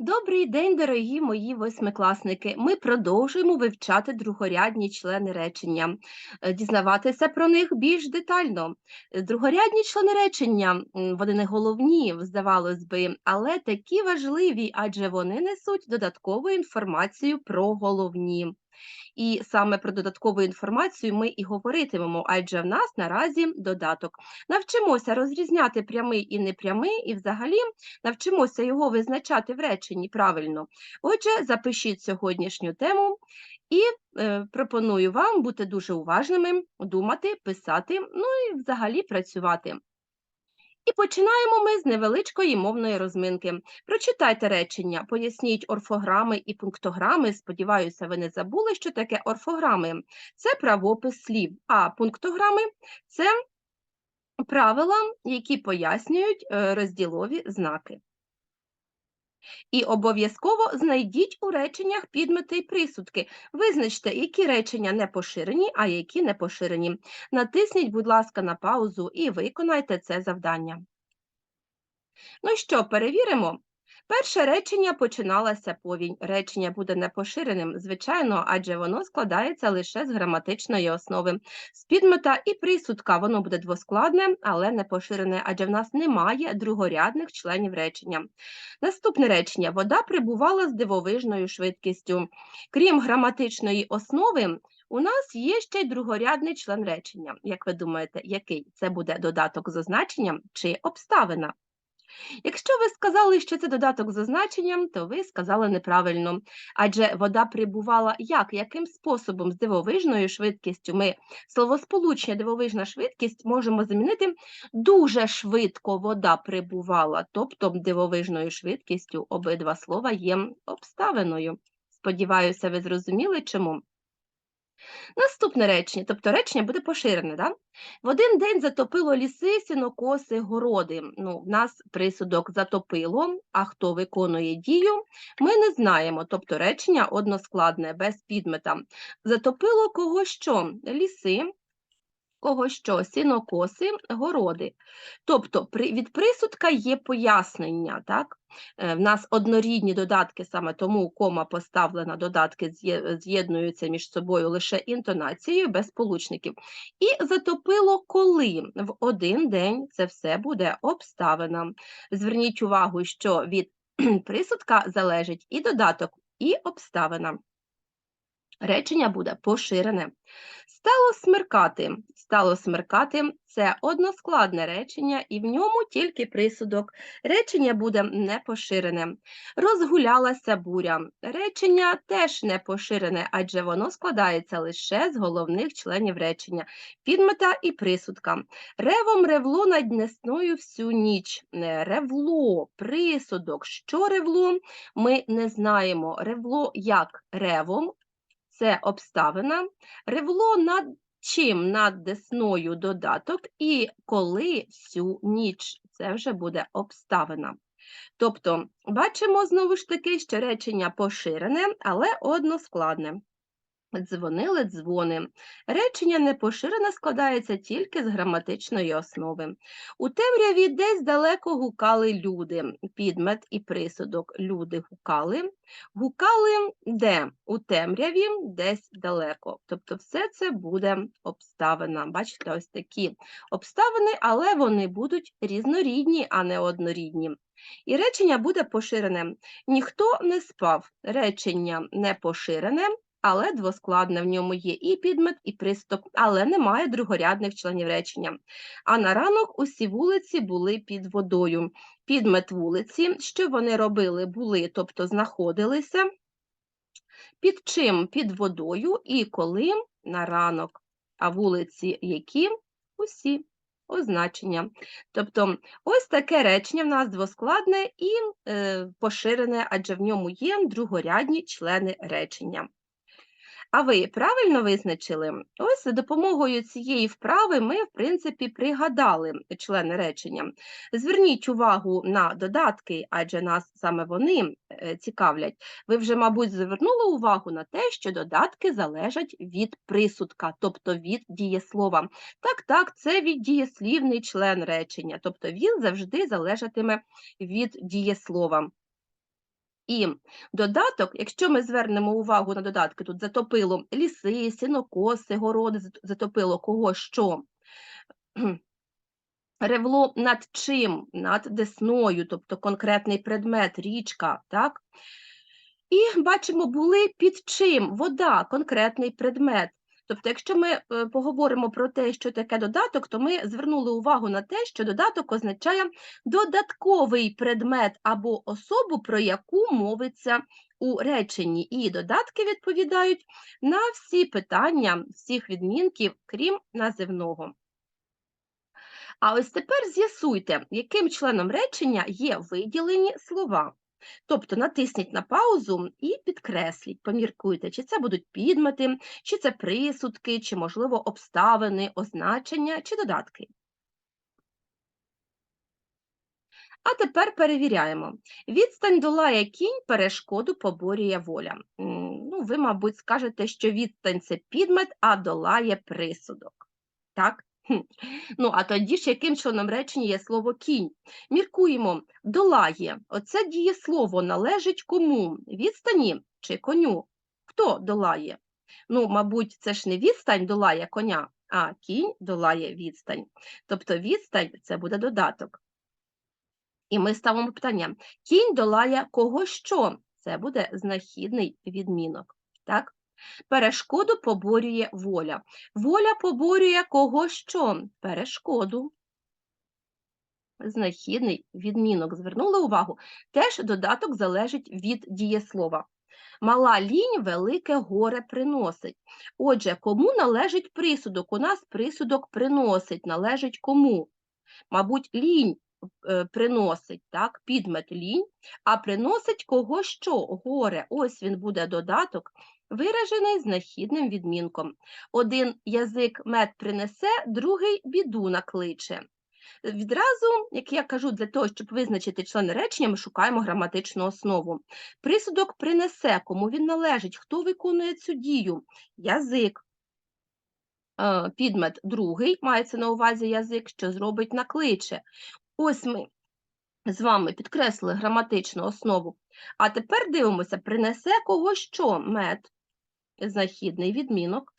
Добрий день, дорогі мої восьмикласники. Ми продовжуємо вивчати другорядні члени речення, е, дізнаватися про них більш детально. Е, Другорядні члени речення, вони не головні, здавалось би, але такі важливі, адже вони несуть додаткову інформацію про головні. І саме про додаткову інформацію ми і говоритимемо, адже в нас наразі додаток. Навчимося розрізняти прямий і непрямий, і взагалі навчимося його визначати в реченні правильно. Отже, запишіть сьогоднішню тему і е, пропоную вам бути дуже уважними, думати, писати, ну і взагалі працювати. І починаємо ми з невеличкої мовної розминки. Прочитайте речення, поясніть орфограми і пунктограми. Сподіваюся, ви не забули, що таке орфограми. Це правопис слів, а пунктограми це правила, які пояснюють е, розділові знаки. І обов'язково знайдіть у реченнях підмети й присудки. Визначте, які речення не поширені, а які не поширені. Натисніть, будь ласка, на паузу і виконайте це завдання. Ну що, перевіримо? Перше речення починалася повінь. Речення буде непоширеним, звичайно, адже воно складається лише з граматичної основи. З підмета і присудка воно буде двоскладне, але не поширене, адже в нас немає другорядних членів речення. Наступне речення: вода прибувала з дивовижною швидкістю. Крім граматичної основи, у нас є ще й другорядний член речення. Як ви думаєте, який це буде додаток з означенням чи обставина? Якщо ви сказали, що це додаток з означенням, то ви сказали неправильно, адже вода прибувала як, яким способом з дивовижною швидкістю. Ми словосполучення дивовижна швидкість можемо замінити дуже швидко вода прибувала, тобто дивовижною швидкістю обидва слова є обставиною. Сподіваюся, ви зрозуміли чому. Наступне речення, тобто речення буде поширене. Да? В один день затопило ліси, сінокоси, городи. Ну, В нас присудок затопило, а хто виконує дію, ми не знаємо. Тобто речення односкладне, без підмета. Затопило кого що? Ліси, кого що? Сінокоси, городи. Тобто від присудка є пояснення. так? Е, В нас однорідні додатки, саме тому кома поставлена, додатки з'єднуються між собою лише інтонацією без сполучників. І затопило коли в один день це все буде обставина. Зверніть увагу, що від присудка залежить і додаток, і обставина. Речення буде поширене. Стало смеркати. Стало смеркати це односкладне речення, і в ньому тільки присудок. Речення буде не поширене. Розгулялася буря. Речення теж не поширене, адже воно складається лише з головних членів речення, підмета і присудка. Ревом ревло над Днесною всю ніч. Ревло, присудок. Що ревло? Ми не знаємо. Ревло як ревом, це обставина. Ревло над чим? Над десною додаток, і коли всю ніч це вже буде обставина. Тобто, бачимо знову ж таки, що речення поширене, але односкладне. Дзвонили дзвони. Речення непоширене складається тільки з граматичної основи. У темряві десь далеко гукали люди. Підмет і присудок. Люди гукали. Гукали де? У темряві, десь далеко. Тобто все це буде обставина. Бачите, ось такі обставини, але вони будуть різнорідні, а не однорідні. І речення буде поширене. Ніхто не спав. Речення не поширене, але двоскладне в ньому є і підмет, і приступ, але немає другорядних членів речення. А на ранок усі вулиці були під водою. Підмет вулиці, що вони робили, були, тобто знаходилися. Під чим? Під водою і коли на ранок. А вулиці які? Усі означення. Тобто ось таке речення в нас двоскладне і е, поширене, адже в ньому є другорядні члени речення. А ви правильно визначили? Ось за допомогою цієї вправи ми, в принципі, пригадали члени речення. Зверніть увагу на додатки, адже нас саме вони е, цікавлять. Ви вже, мабуть, звернули увагу на те, що додатки залежать від присудка, тобто від дієслова. Так, так, це від дієслівний член речення, тобто він завжди залежатиме від дієслова. І додаток, якщо ми звернемо увагу на додатки, тут затопило ліси, сінокоси, городи, затопило кого що. Ревло над чим? Над десною, тобто конкретний предмет, річка, так? І бачимо, були під чим? Вода, конкретний предмет. Тобто, якщо ми е, поговоримо про те, що таке додаток, то ми звернули увагу на те, що додаток означає додатковий предмет або особу, про яку мовиться у реченні. І додатки відповідають на всі питання всіх відмінків, крім називного. А ось тепер з'ясуйте, яким членом речення є виділені слова. Тобто натисніть на паузу і підкресліть, поміркуйте, чи це будуть підмети, чи це присудки, чи, можливо, обставини, означення чи додатки. А тепер перевіряємо. Відстань долає кінь, перешкоду поборює воля. Ну, ви, мабуть, скажете, що відстань це підмет, а долає присудок. Так? Ну, а тоді ж яким членом речення є слово кінь? Міркуємо, долає. Оце дієслово належить кому? Відстані чи коню? Хто долає? Ну, мабуть, це ж не відстань долає коня, а кінь долає відстань. Тобто відстань це буде додаток. І ми ставимо питання: кінь долає кого що? Це буде знахідний відмінок. Так? Перешкоду поборює воля. Воля поборює кого що? Перешкоду. Знахідний відмінок. Звернули увагу. Теж додаток залежить від дієслова. Мала лінь велике горе приносить. Отже, кому належить присудок? У нас присудок приносить, належить кому? Мабуть, лінь е, приносить, так, підмет лінь, а приносить кого що? Горе. Ось він буде додаток, виражений знахідним відмінком. Один язик мед принесе, другий біду накличе. Відразу, як я кажу, для того, щоб визначити члени речення, ми шукаємо граматичну основу. Присудок принесе, кому він належить, хто виконує цю дію? Язик. Е, Підмет другий, мається на увазі язик, що зробить накличе. Ось ми з вами підкреслили граматичну основу. А тепер дивимося, принесе кого що? Мед, знахідний відмінок.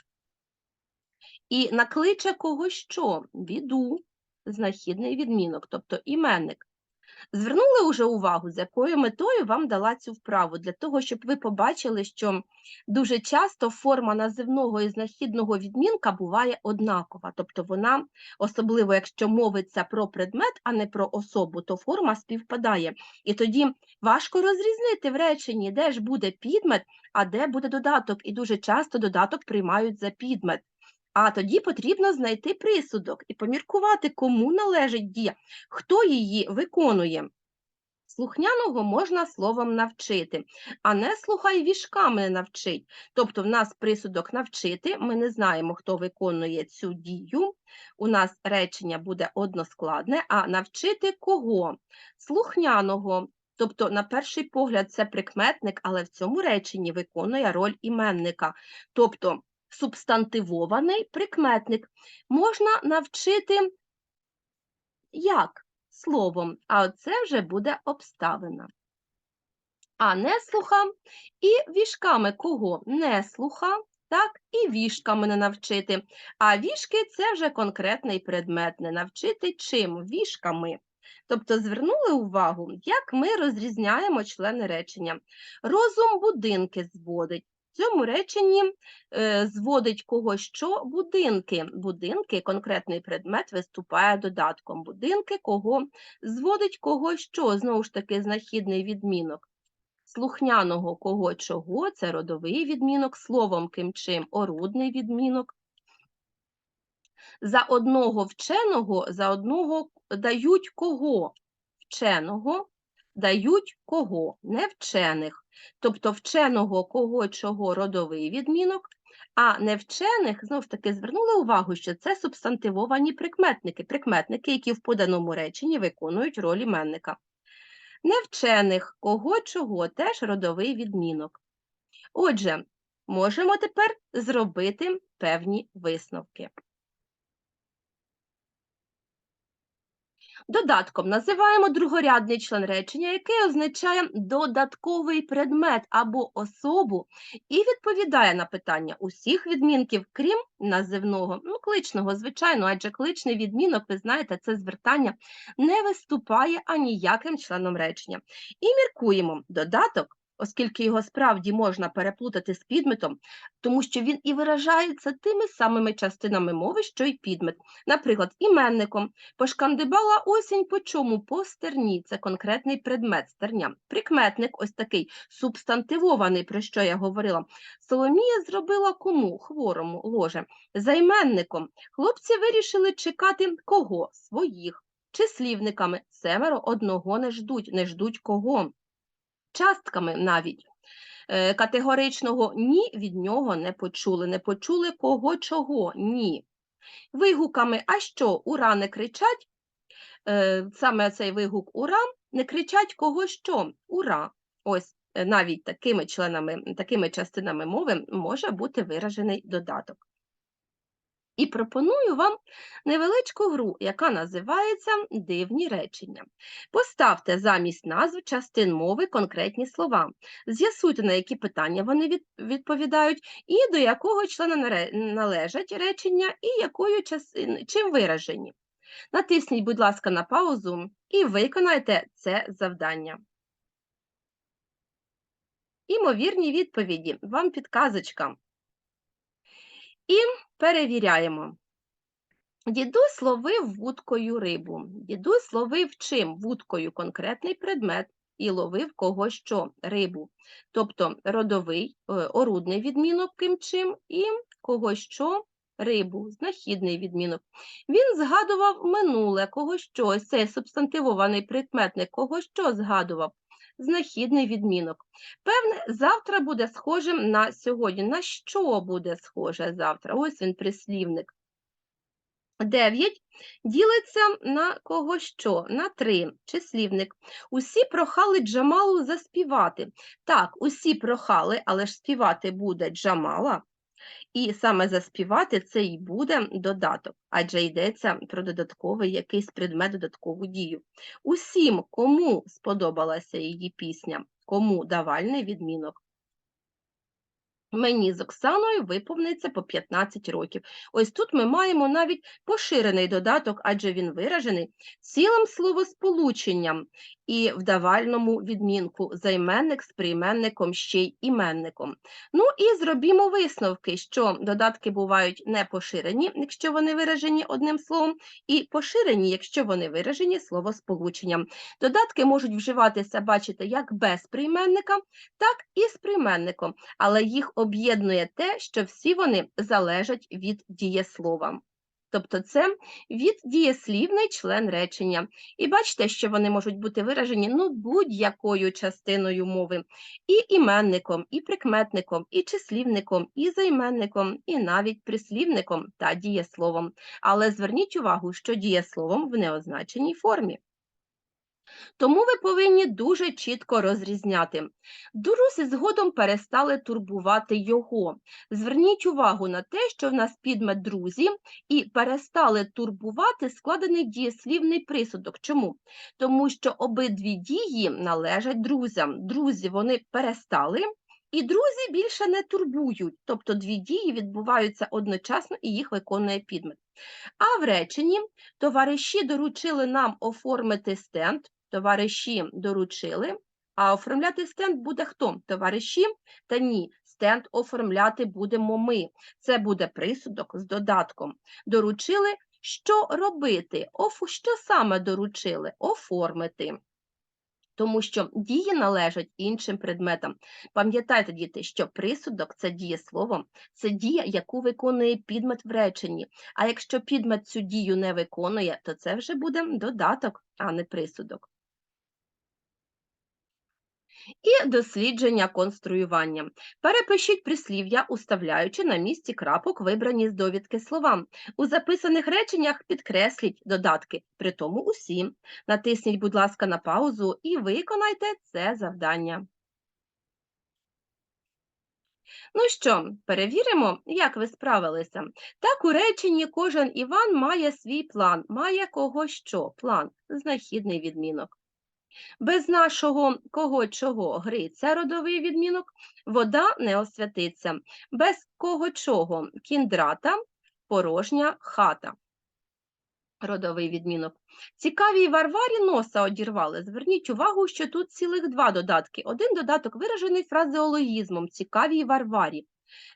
І накличе кого що? Біду, знахідний відмінок, тобто іменник. Звернули уже увагу, з якою метою вам дала цю вправу, для того, щоб ви побачили, що дуже часто форма називного і знахідного відмінка буває однакова, тобто вона, особливо якщо мовиться про предмет, а не про особу, то форма співпадає. І тоді важко розрізнити в реченні, де ж буде підмет, а де буде додаток. І дуже часто додаток приймають за підмет. А тоді потрібно знайти присудок і поміркувати, кому належить дія, хто її виконує. Слухняного можна словом навчити, а не слухай вішками навчить. Тобто в нас присудок навчити, ми не знаємо, хто виконує цю дію. У нас речення буде односкладне, а навчити кого? Слухняного. Тобто, на перший погляд, це прикметник, але в цьому реченні виконує роль іменника. Тобто субстантивований прикметник. Можна навчити як? Словом, а це вже буде обставина. А неслуха і вішками кого? Неслуха, так, і вішками не навчити. А вішки це вже конкретний предмет, не навчити чим? Вішками. Тобто звернули увагу, як ми розрізняємо члени речення. Розум будинки зводить. В цьому реченні е, зводить кого що будинки. Будинки, конкретний предмет виступає додатком. Будинки кого зводить кого що, знову ж таки, знахідний відмінок. Слухняного кого чого, це родовий відмінок, словом ким чим орудний відмінок. За одного вченого, за одного дають кого? Вченого дають кого? Не вчених. Тобто вченого кого чого родовий відмінок, а невчених, знову ж таки, звернули увагу, що це субстантивовані прикметники, прикметники, які в поданому реченні виконують роль іменника. Невчених кого чого теж родовий відмінок. Отже, можемо тепер зробити певні висновки. Додатком називаємо другорядний член речення, який означає додатковий предмет або особу і відповідає на питання усіх відмінків, крім називного, ну, кличного, звичайно, адже кличний відмінок, ви знаєте, це звертання не виступає аніяким членом речення. І міркуємо додаток оскільки його справді можна переплутати з підметом, тому що він і виражається тими самими частинами мови, що й підмет. Наприклад, іменником пошкандибала осінь по чому? По стерні, це конкретний предмет стерня. Прикметник, ось такий субстантивований, про що я говорила. Соломія зробила кому? Хворому ложе. Займенником хлопці вирішили чекати кого? Своїх. Числівниками семеро одного не ждуть, не ждуть кого частками навіть. Е, категоричного ні від нього не почули. Не почули кого чого ні. Вигуками, а що, ура не кричать? Е, саме цей вигук ура не кричать кого що? Ура! Ось е, навіть такими членами, такими частинами мови може бути виражений додаток. І пропоную вам невеличку гру, яка називається Дивні речення. Поставте замість назв частин мови конкретні слова. З'ясуйте, на які питання вони відповідають, і до якого члена належать речення, і якою частин, чим виражені. Натисніть, будь ласка, на паузу і виконайте це завдання. Імовірні відповіді. Вам підказочка. І перевіряємо. Дідусь ловив вудкою рибу. Дідусь ловив чим? Вудкою конкретний предмет і ловив кого що рибу. Тобто родовий, е, орудний відмінок ким чим і кого що рибу, знахідний відмінок. Він згадував минуле кого що, цей субстантивований прикметник, кого що згадував знахідний відмінок. Певне, завтра буде схожим на сьогодні. На що буде схоже завтра? Ось він прислівник. 9 ділиться на кого що? На 3 числівник. Усі прохали Джамалу заспівати. Так, усі прохали, але ж співати буде Джамала. І саме заспівати це і буде додаток, адже йдеться про додатковий якийсь предмет, додаткову дію. Усім, кому сподобалася її пісня, кому давальний відмінок. Мені з Оксаною виповниться по 15 років. Ось тут ми маємо навіть поширений додаток, адже він виражений цілим словосполученням і в давальному відмінку займенник з прийменником ще й іменником. Ну і зробімо висновки, що додатки бувають не поширені, якщо вони виражені одним словом, і поширені, якщо вони виражені словосполученням. Додатки можуть вживатися, бачите, як без прийменника, так і з прийменником, але їх об'єднує те, що всі вони залежать від дієслова. Тобто це віддієслівний член речення. І бачите, що вони можуть бути виражені ну, будь-якою частиною мови, і іменником, і прикметником, і числівником, і займенником, і навіть прислівником та дієсловом. Але зверніть увагу, що дієсловом в неозначеній формі. Тому ви повинні дуже чітко розрізняти. Друзі згодом перестали турбувати його. Зверніть увагу на те, що в нас підмет друзі, і перестали турбувати складений дієслівний присудок. Чому? Тому що обидві дії належать друзям. Друзі вони перестали. І друзі більше не турбують, тобто дві дії відбуваються одночасно і їх виконує підмет. А в реченні товариші доручили нам оформити стенд, товариші доручили, а оформляти стенд буде хто? Товариші? Та ні, стенд оформляти будемо ми. Це буде присудок з додатком. Доручили, що робити? Оф... Що саме доручили? Оформити. Тому що дії належать іншим предметам. Пам'ятайте, діти, що присудок це дієслово, це дія, яку виконує підмет в реченні. А якщо підмет цю дію не виконує, то це вже буде додаток, а не присудок і дослідження конструювання. Перепишіть прислів'я, уставляючи на місці крапок вибрані з довідки слова. У записаних реченнях підкресліть додатки, при тому усі. Натисніть, будь ласка, на паузу і виконайте це завдання. Ну що, перевіримо, як ви справилися. Так, у реченні кожен Іван має свій план, має кого що, план, знахідний відмінок. Без нашого кого чого Гриця родовий відмінок, вода не освятиться. Без кого чого кіндрата, порожня хата. Родовий відмінок. Цікавій Варварі носа одірвали. Зверніть увагу, що тут цілих два додатки. Один додаток виражений фразеологізмом цікавій Варварі.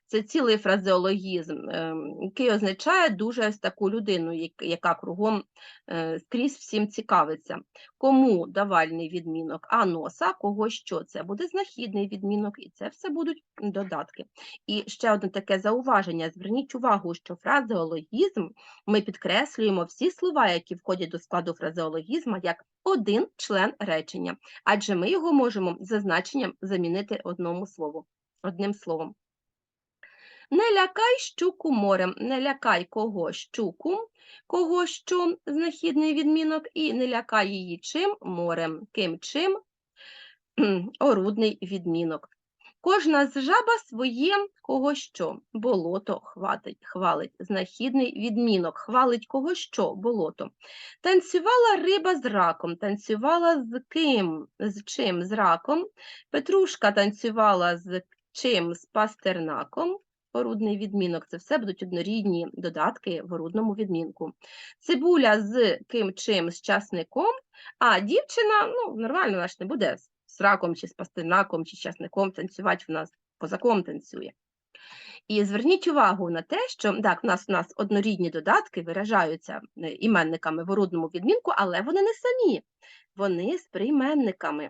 Це цілий фразеологізм, ем, який означає дуже ось таку людину, яка кругом е, скрізь всім цікавиться. Кому давальний відмінок, а носа, кого що. Це буде знахідний відмінок, і це все будуть додатки. І ще одне таке зауваження. Зверніть увагу, що фразеологізм ми підкреслюємо всі слова, які входять до складу фразеологізму, як один член речення, адже ми його можемо за значенням замінити одному слову, одним словом. Не лякай щуку морем, не лякай кого щуку, кого що знахідний відмінок, і не лякай її чим морем, ким чим орудний відмінок. Кожна з жаба своє кого що, болото хватить, хвалить, знахідний відмінок, хвалить кого що, болото. Танцювала риба з раком, танцювала з ким, з чим, з раком. Петрушка танцювала з чим, з пастернаком. Орудний відмінок це все будуть однорідні додатки в орудному відмінку. Цибуля з ким чим, з часником, а дівчина, ну, нормально, вона ж не буде з- раком, чи з пастернаком, чи з часником танцювати, в нас козаком танцює. І зверніть увагу на те, що так, в нас, у нас однорідні додатки виражаються е, іменниками в орудному відмінку, але вони не самі, вони з прийменниками.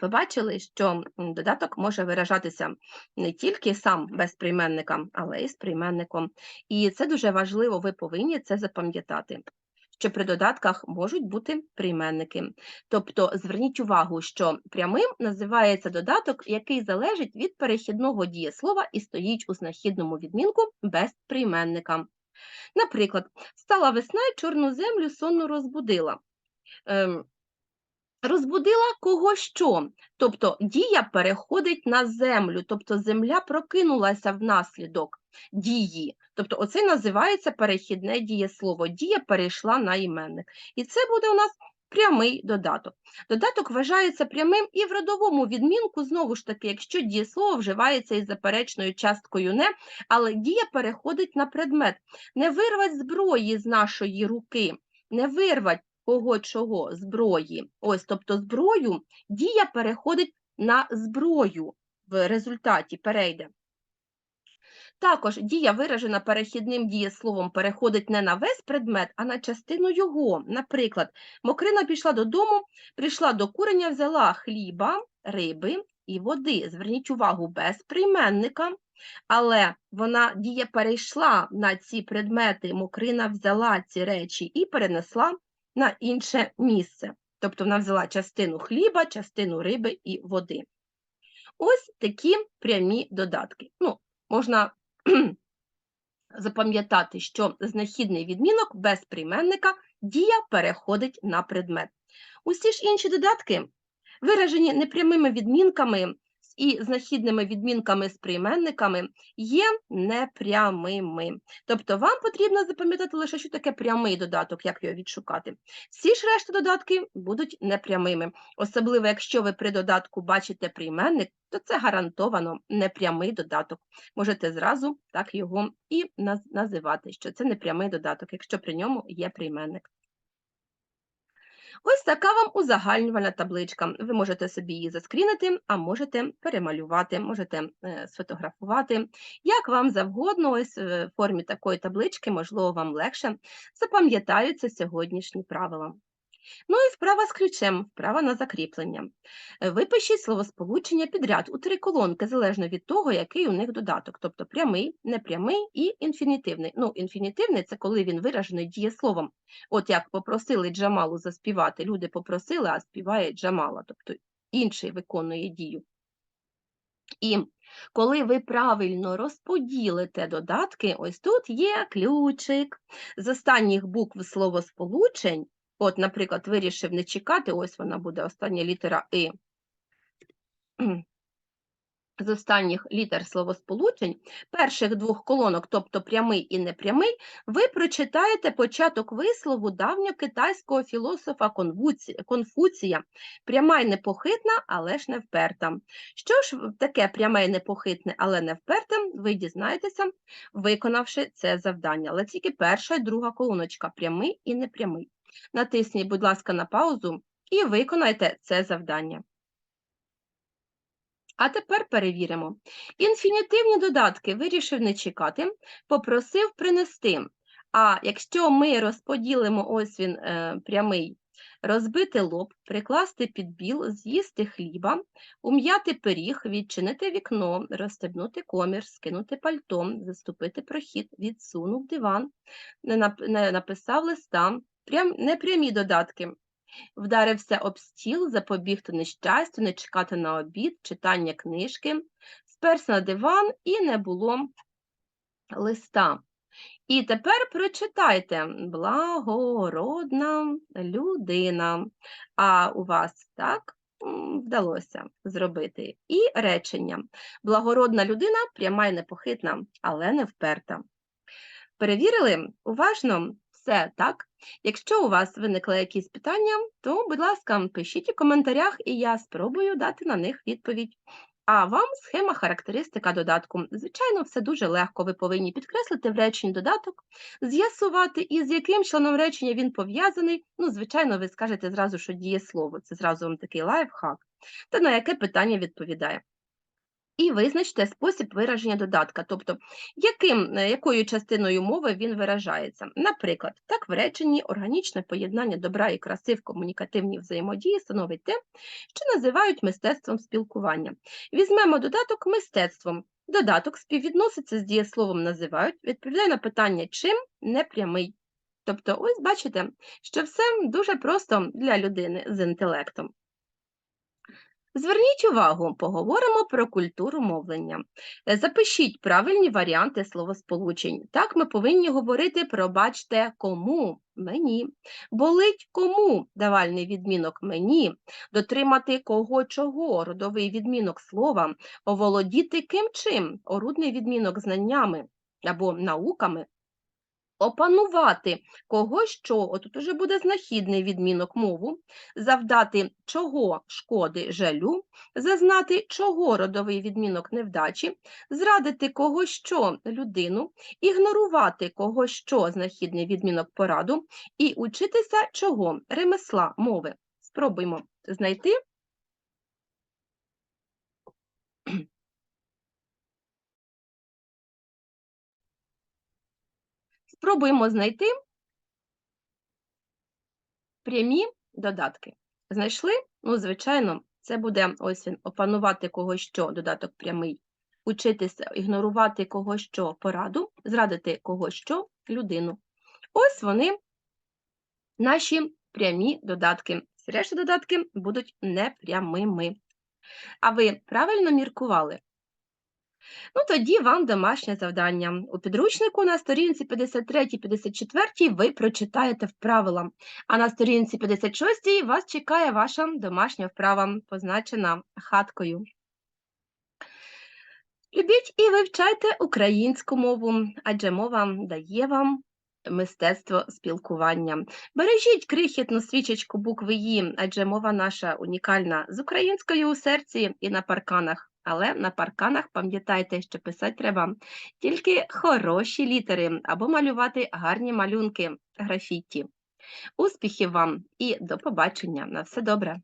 Побачили, що додаток може виражатися не тільки сам без прийменника, але й з прийменником. І це дуже важливо, ви повинні це запам'ятати, що при додатках можуть бути прийменники. Тобто зверніть увагу, що прямим називається додаток, який залежить від перехідного дієслова і стоїть у знахідному відмінку без прийменника. Наприклад, стала весна і чорну землю сонно розбудила. Розбудила кого що? Тобто дія переходить на землю, тобто земля прокинулася внаслідок дії. Тобто оце називається перехідне дієслово. Дія перейшла на іменник. І це буде у нас прямий додаток. Додаток вважається прямим і в родовому відмінку, знову ж таки, якщо дієслово вживається із заперечною часткою не, але дія переходить на предмет. Не вирвать зброї з нашої руки, не вирвать кого чого зброї. Ось, тобто зброю дія переходить на зброю в результаті перейде. Також дія, виражена перехідним дієсловом, переходить не на весь предмет, а на частину його. Наприклад, Мокрина пішла додому, прийшла до курення, взяла хліба, риби і води. Зверніть увагу, без прийменника, але вона дія перейшла на ці предмети, Мокрина взяла ці речі і перенесла на інше місце. Тобто вона взяла частину хліба, частину риби і води. Ось такі прямі додатки. Ну, можна запам'ятати, що знахідний відмінок без прийменника дія переходить на предмет. Усі ж інші додатки виражені непрямими відмінками і знахідними відмінками з прийменниками є непрямими. Тобто вам потрібно запам'ятати лише, що таке прямий додаток, як його відшукати. Всі ж решта додатки будуть непрямими. Особливо, якщо ви при додатку бачите прийменник, то це гарантовано непрямий додаток. Можете зразу так його і наз- називати, що це непрямий додаток, якщо при ньому є прийменник. Ось така вам узагальнювальна табличка. Ви можете собі її заскрінити, а можете перемалювати, можете е, сфотографувати. Як вам завгодно, ось е, в формі такої таблички, можливо, вам легше запам'ятаються сьогоднішні правила. Ну і вправа з ключем, вправа на закріплення. Е, Випишіть словосполучення підряд у три колонки, залежно від того, який у них додаток, тобто прямий, непрямий і інфінітивний. Ну, інфінітивний – це коли він виражений дієсловом. От як попросили Джамалу заспівати, люди попросили, а співає Джамала, тобто інший виконує дію. І коли ви правильно розподілите додатки, ось тут є ключик. З останніх букв словосполучень, от, наприклад, вирішив не чекати, ось вона буде остання літера «и». з останніх літер словосполучень, перших двох колонок, тобто прямий і непрямий, ви прочитаєте початок вислову давньокитайського філософа Конфуція. Пряма й непохитна, але ж не вперта. Що ж таке пряме й непохитне, але не вперте, ви дізнаєтеся, виконавши це завдання. Але тільки перша і друга колоночка прямий і непрямий. Натисніть, будь ласка, на паузу і виконайте це завдання. А тепер перевіримо. Інфінітивні додатки вирішив не чекати, попросив принести. А якщо ми розподілимо, ось він е, прямий, розбити лоб, прикласти підбіл, з'їсти хліба, ум'яти пиріг, відчинити вікно, розстебнути комір, скинути пальто, заступити прохід, відсунув диван, не написав листа, прям непрямі додатки. Вдарився об стіл, запобігти нещастю, не чекати на обід, читання книжки, сперся на диван і не було листа. І тепер прочитайте благородна людина. А у вас так вдалося зробити. І речення. Благородна людина пряма й непохитна, але не вперта. Перевірили уважно все так. Якщо у вас виникли якісь питання, то, будь ласка, пишіть у коментарях, і я спробую дати на них відповідь. А вам схема характеристика додатку. Звичайно, все дуже легко. Ви повинні підкреслити в реченні додаток, з'ясувати, із яким членом речення він пов'язаний. Ну, звичайно, ви скажете зразу, що дієслово. Це зразу вам такий лайфхак, та на яке питання відповідає. І визначте спосіб вираження додатка, тобто яким, е, якою частиною мови він виражається. Наприклад, так в реченні органічне поєднання добра і краси в комунікативній взаємодії становить те, що називають мистецтвом спілкування. Візьмемо додаток мистецтвом. Додаток співвідноситься з дієсловом називають, відповідає на питання чим непрямий. Тобто, ось бачите, що все дуже просто для людини з інтелектом. Зверніть увагу, поговоримо про культуру мовлення. Е, Запишіть правильні варіанти словосполучень. Так ми повинні говорити пробачте кому мені. Болить кому давальний відмінок мені, дотримати кого чого, родовий відмінок слова, оволодіти ким чим, орудний відмінок знаннями або науками. Опанувати кого що, отут уже буде знахідний відмінок мову, завдати чого шкоди жалю, зазнати чого родовий відмінок невдачі, зрадити кого що людину, ігнорувати кого що знахідний відмінок пораду і учитися чого ремесла мови. Спробуймо знайти. Спробуємо знайти прямі додатки. Знайшли? Ну, звичайно, це буде ось він, опанувати кого що, додаток прямий, учитися, ігнорувати кого що пораду, зрадити кого що людину. Ось вони, наші прямі додатки. Решта додатки будуть непрямими. А ви правильно міркували? Ну, тоді вам домашнє завдання. У підручнику на сторінці 53-54 ви прочитаєте вправила, а на сторінці 56 вас чекає ваша домашня вправа, позначена хаткою. Любіть і вивчайте українську мову, адже мова дає вам мистецтво спілкування. Бережіть крихітну свічечку букви «І», адже мова наша унікальна з українською у серці і на парканах. Але на парканах пам'ятайте, що писати треба тільки хороші літери або малювати гарні малюнки графіті. Успіхів вам і до побачення! На все добре!